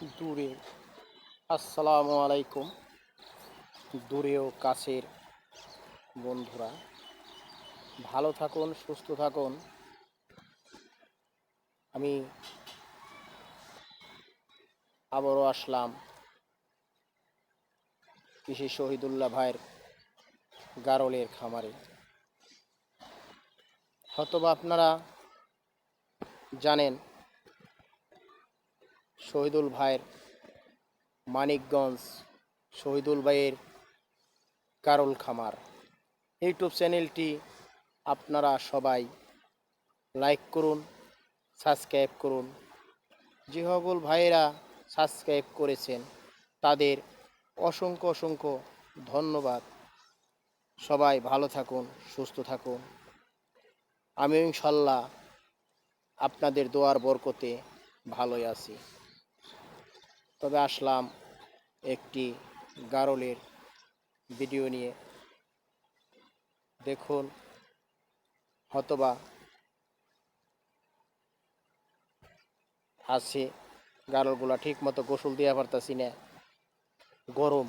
দূরে। আসসালামু আলাইকুম, দূরে ও কাছের বন্ধুরা। ভালো থাকুন, সুস্থ থাকুন। আমি আবারও আসলাম কৃষি শহীদুল্লাহ ভাইয়ের গারলের খামারে। হয়তোবা আপনারা জানেন শহীদুল ভাইয়ের মানিকগঞ্জ, শহীদুল ভাইয়ের কারল খামার। ইউটিউব চ্যানেলটি আপনারা সবাই লাইক করুন, সাবস্ক্রাইব করুন। যে সকল ভাইয়েরা সাবস্ক্রাইব করেছেন, তাদের অসংখ্য অসংখ্য ধন্যবাদ। সবাই ভালো থাকুন, সুস্থ থাকুন। আমি ইনশাল্লাহ আপনাদের দোয়ার বরকতে ভালোই আছি। তবে আসলাম একটি গারলের ভিডিও নিয়ে। দেখুন, হতবা আছে, গারলগুলা ঠিক মতো গোসল দেওয়া পারতাছি না। গরম,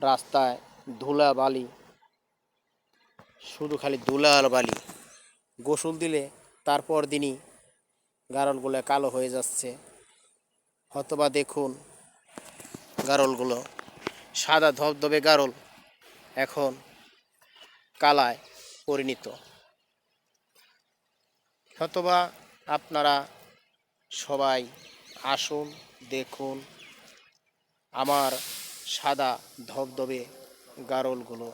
রাস্তায় ধুলা বালি শুধু খালি ধুলা আর বালি গোসল দিলে তারপর দিনই গারলগুলো কালো হয়ে যাচ্ছে। হতবা দেখুন গারলগুলো। সাদা ধবধবে গারল এখন কালায় পরিণত। হতবা আপনারা সবাই আসুন, দেখুন আমার সাদা ধবধবে গারলগুলো।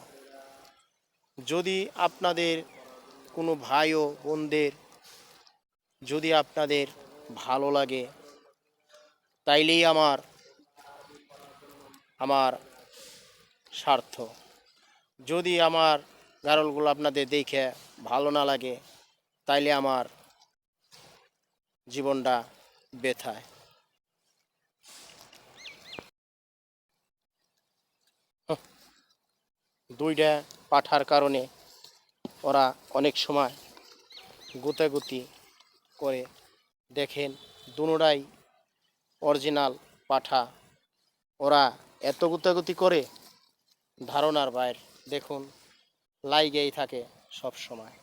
যদি আপনাদের কোনো ভাই ও বোনদের, যদি আপনাদের ভালো লাগে তাইলেই আমার আমার স্বার্থ। যদি আমার গারলগুলো আপনাদের দেখে ভালো না লাগে, তাইলে আমার জীবনটা বেথায় দুইটা পাঠার কারণে ওরা অনেক সময় গুতাগুতি করে দেখেন, দুনোটাই অরিজিনাল পাঠা। ওরা এত গুতাগুতি করে ধারণার বাইর, দেখুন, লাইগেই থাকে সব সময়।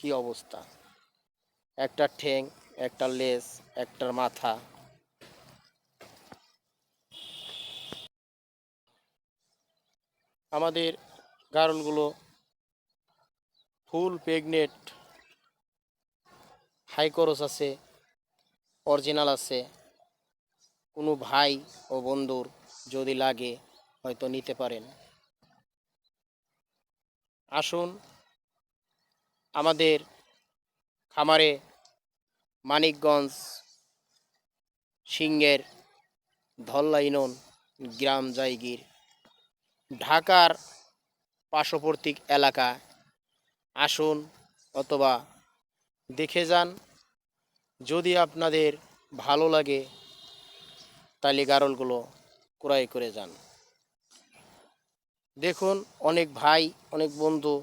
কি অবস্থা? একটা ঠ্যাং, একটা লেজ, একটার মাথা। আমাদের গারলগুলো ফুল প্রেগনেট, হাই আছে, অরিজিনাল আছে, কোনো ভাই ও বন্ধুর যদি লাগে হয়তো নিতে পারেন। আসুন আমাদের খামারে মানিকগঞ্জ সিংহের ধল্লাইনন গ্রাম জায়গির ঢাকার পার্শ্ববর্তী এলাকা আসুন অথবা দেখে যান। যদি আপনাদের ভালো লাগে, তাহলে গারলগুলো ক্রয় করে যান। দেখুন, অনেক ভাই, অনেক বন্ধু,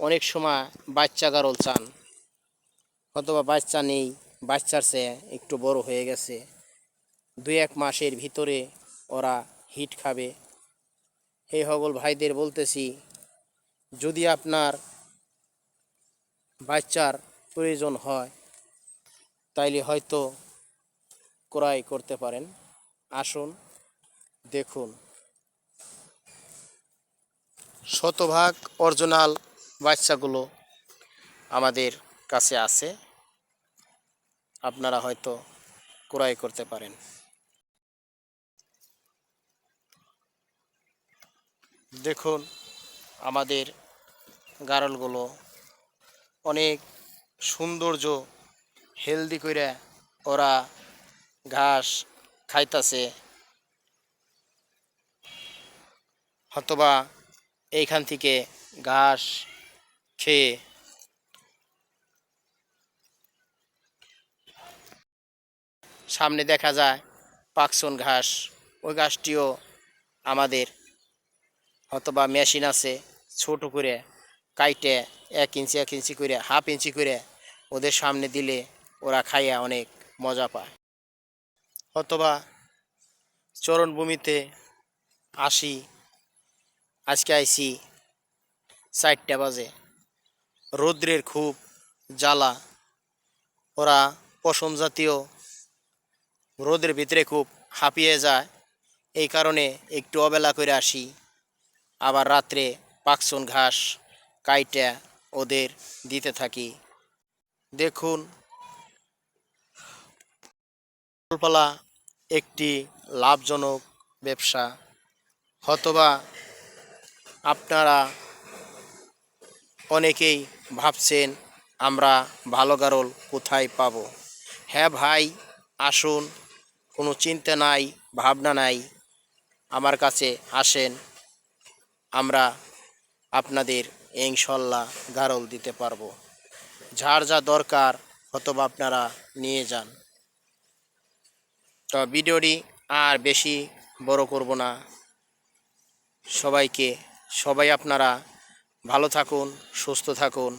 অনেক সময় বাচ্চা গারল চান। অথবা বাচ্চা নেই, বাচ্চার চেয়ে একটু বড় হয়ে গেছে। দুই এক মাসের ভিতরে ওরা হিট খাবে। এই হগল ভাইদের বলতেছি, যদি আপনার বাচ্চার প্রয়োজন হয়, তাইলে হয়তো ক্রয় করতে পারেন। আসুন, দেখুন। শতভাগ অরিজিনাল বাচ্চাগুলো আমাদের কাছে আছে, আপনারা হয়তো ক্রয় করতে পারেন। দেখুন, আমাদের গারলগুলো অনেক সৌন্দর্য হেলদি করে ওরা ঘাস খাইতাছে। হয়তোবা এইখান থেকে ঘাস খেয়ে সামনে দেখা যায় পাকসন ঘাস। ওই ঘাসটিও আমাদের হয়তোবা মেশিন আছে ছোট করে কাইটে এক ইঞ্চি এক ইঞ্চি করে, হাফ ইঞ্চি করে ওদের সামনে দিলে ওরা খাইয়া অনেক মজা পায়। অথবা চরণভূমিতে আসি, আজকে আইসি চারটা বাজে। রৌদ্রের খুব জ্বালা। ওরা পশম জাতীয় রোদের ভিতরে খুব হাঁপিয়ে যায়। এই কারণে একটু অবেলা করে আসি। আবার রাত্রে পাকসন ঘাস কাইটা ওদের দিতে থাকি। দেখুন পালা একটি লাভজনক ব্যবসা। হতবা আপনারা অনেকেই ভাবছেন, আমরা ভালো গারল কোথায় পাব? হ্যাঁ ভাই, আসুন, কোনো চিন্তা নাই, ভাবনা নাই। আমার কাছে আসেন, আমরা আপনাদের ইনশাল্লাহ গারল দিতে পারব। যার যা দরকার অথবা আপনারা নিয়ে যান। তো ভিডিওটি আর বেশি বড় করব না। সবাইকে, সবাই আপনারা ভালো থাকুন, সুস্থ থাকুন।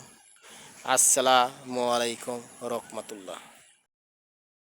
আসসালামু আলাইকুম রহমতুল্লাহ।